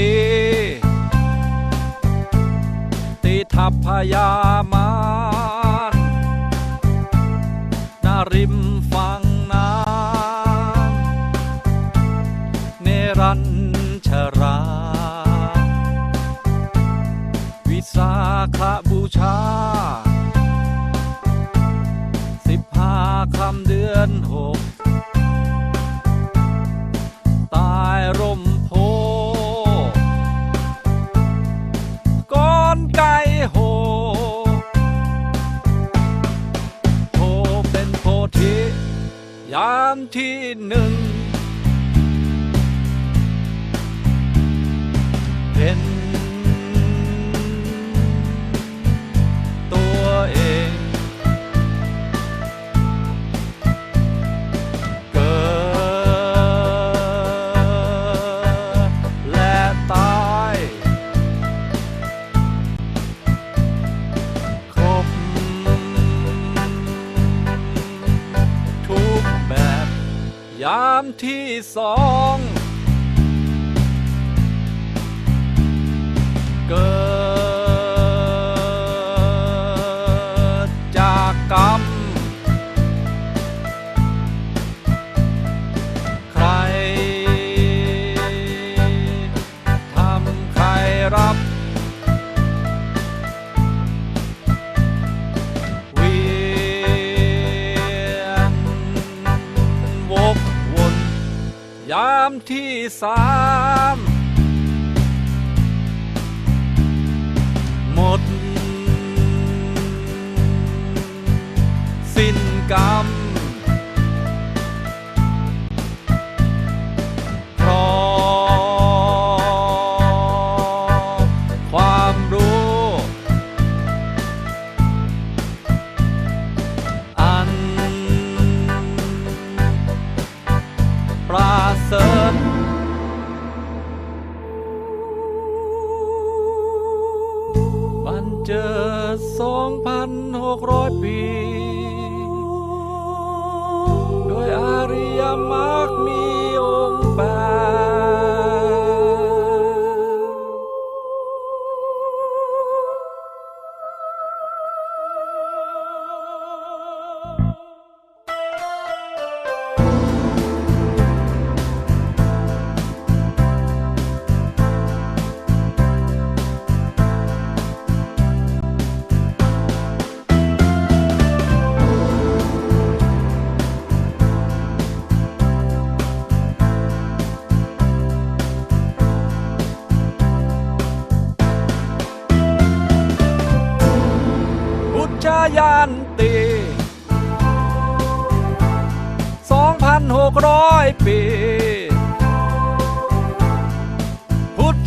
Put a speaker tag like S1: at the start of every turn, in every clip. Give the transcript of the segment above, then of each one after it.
S1: ตีตีทัพพยามารนาริมฝั่งน้ำเนรัญชรา วิสาขบูชา สิบห้าคำเดือนหก ที่ ยามที่สองเกิด ที่สามหมด ป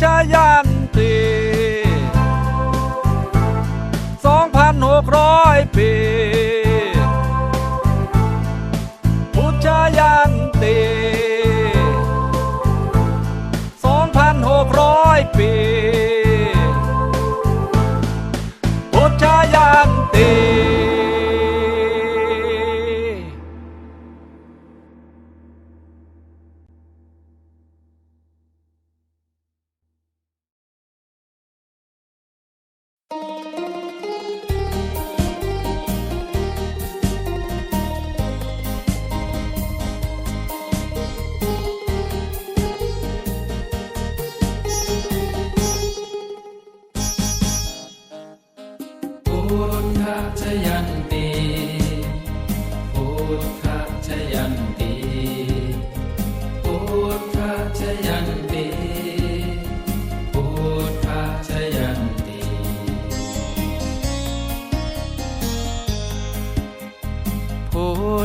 S1: พุทธยันตีสองพันหกร้อยปี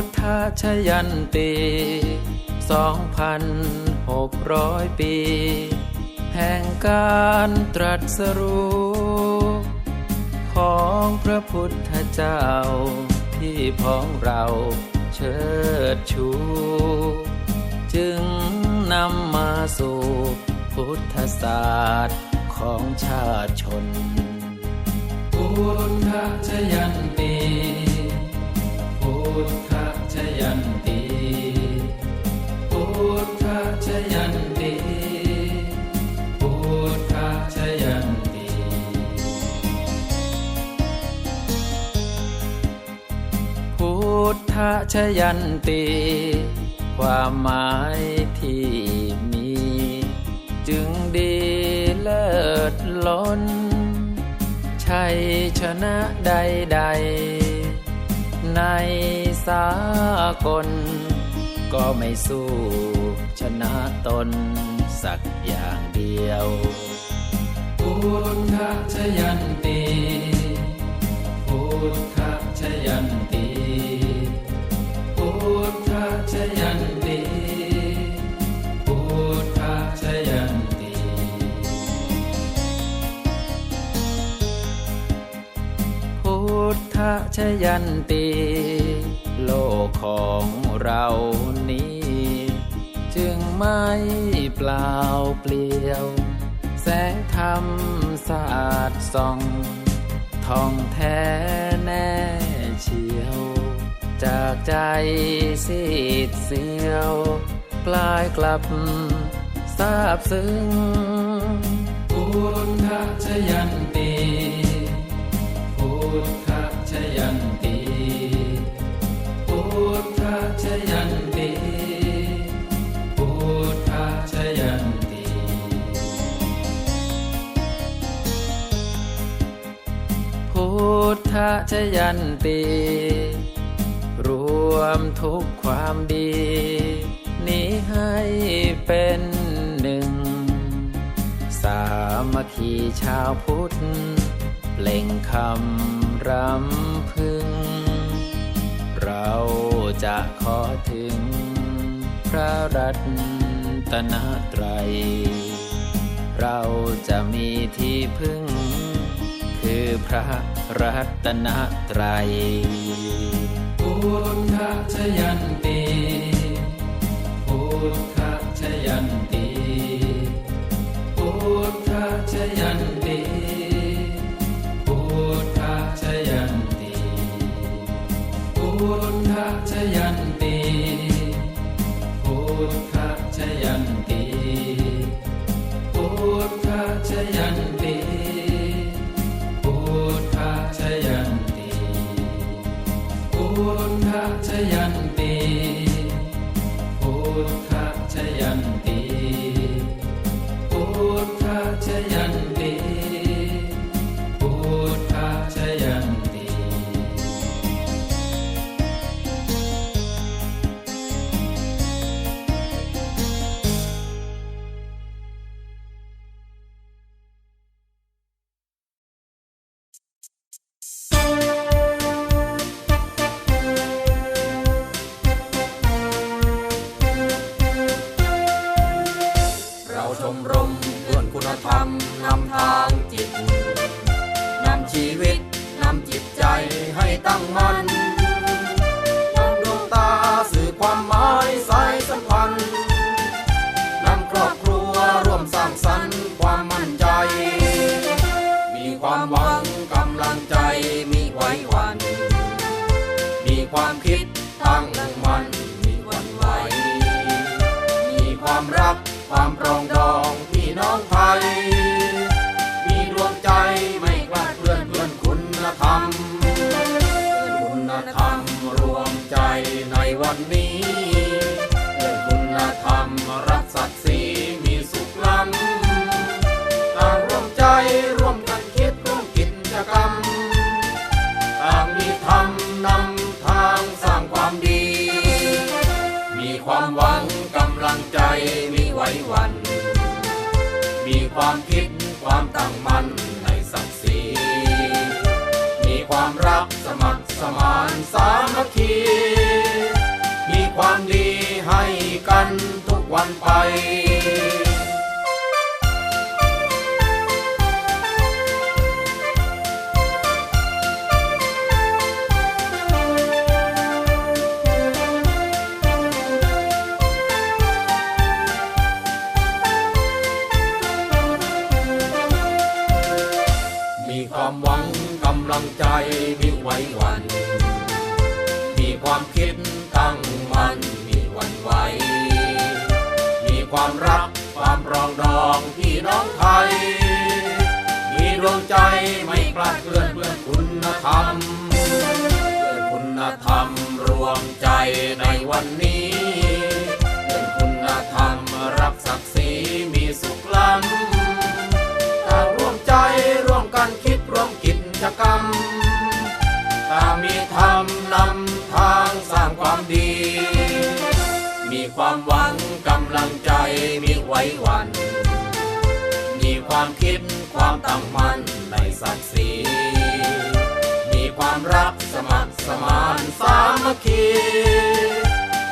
S1: ทธ
S2: ชยันติสองพันหกร้อยปี แห่งการตรัสรู้ของพระพุทธเจ้า ที่พ้องเราเชิดชู จึงนำมาสู่พุทธศาสตร์ของชาติชนพุทธชยันติ ทธชยันตีพุทธชยันตีพุทธชยันตีพุทธชยันตีความหมายที่มี จึงดีเลิศล้น ชัยชนะใดใด ในสากล ก็ไม่สู้ชนะตนสักอย่างเดียวพุทธชยันตีพุทธชยันตีพุทธชยันตี ทธชยันตี โลกของเรานี้ จึงไม่เปล่าเปลี่ยว แสงธรรมสะอาดส่องทองแท้แน่เชียว จากใจสีดเสียว กลายกลับทราบซึ้งพุทธชยันตีพุทธ ชยันตีพุทธชยันตีพุทธชยันตีพุทธชยันตีรวมทุกความดี นี้ให้เป็นหนึ่ง สามัคคีชาวพุทธเปล่งคำ รำพึง เราจะขอถึง พระรัตนตรัย เราจะมีที่พึ่ง คือพระรัตนตรัยพุทธชยันตีพุทธชยันตี ยัน
S3: ความปรองดอง ความคิดความตั้งมั่นในศักดิ์ศรีมีความรักสมัครสมานสามัคคี มีความดีให้กันทุกวันไปำลังใจมีไว้วัน มีความคิดตั้งมั่นมีวันไหว มีความรักความรองดองพี่น้องไทย มีดวงใจไม่คลาดเคลื่อนเพื่อนคุณธรรมเพื่อนคุณธรรมรวมใจในวันนี้เป็นคุณธรรมรักศักดิ์ศรีมีสุขล้ำ กรรมตามีธรรมนำทางสร้างความดี มีความหวังกำลังใจมีไว้วัน มีความคิดความตั้งมั่นในศักดิ์ศรีมีความรักสมัครสมานสามัคคี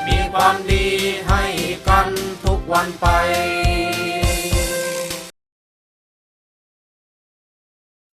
S3: มีความดีให้กันทุกวันไป